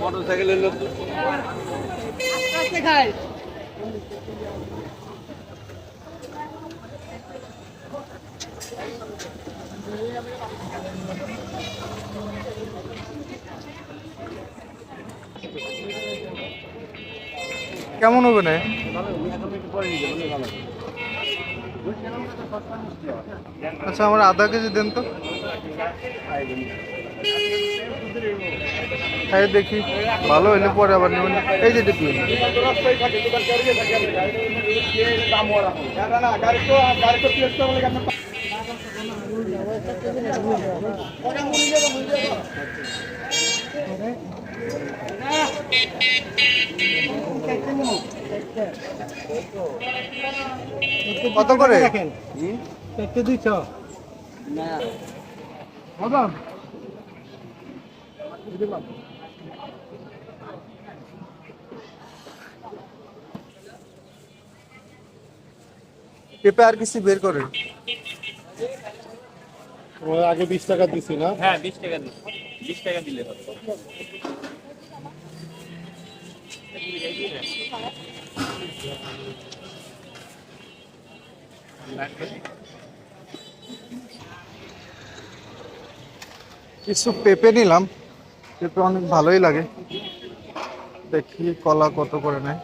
Motor সাইকেলের লোক। কেমন হবে না আচ্ছা আমার আধা কেজি দেন তো। হ্যাঁ দেখি ভালো হইলে পরে আবার নেবেন। এই যে দেখি। কত করে? একটু দিচ্ছ পেঁপে আর কিছু বের করেন। আগে বিশ টাকা দিছি না? হ্যাঁ বিশ টাকা দিন বিশ টাকা দিলে হবে। কিছু পেঁপে নিলাম। পেঁপে অনেক ভালোই লাগে। দেখি কলা কত করে নেয়।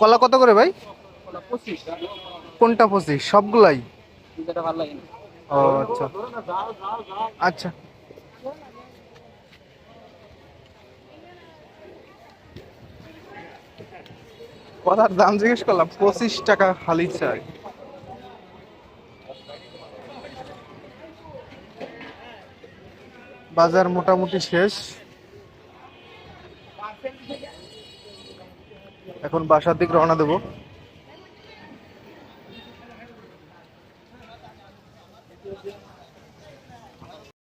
কলা কত করে ভাই? কোনটা পঁচিশ? সবগুলাই? ও আচ্ছা। আচ্ছা। কলার দাম জিজ্ঞেস করলাম, পঁচিশ টাকা খালি চাই বাজার মোটামুটি শেষ। এখন বাসার দিক রওনা দেবো।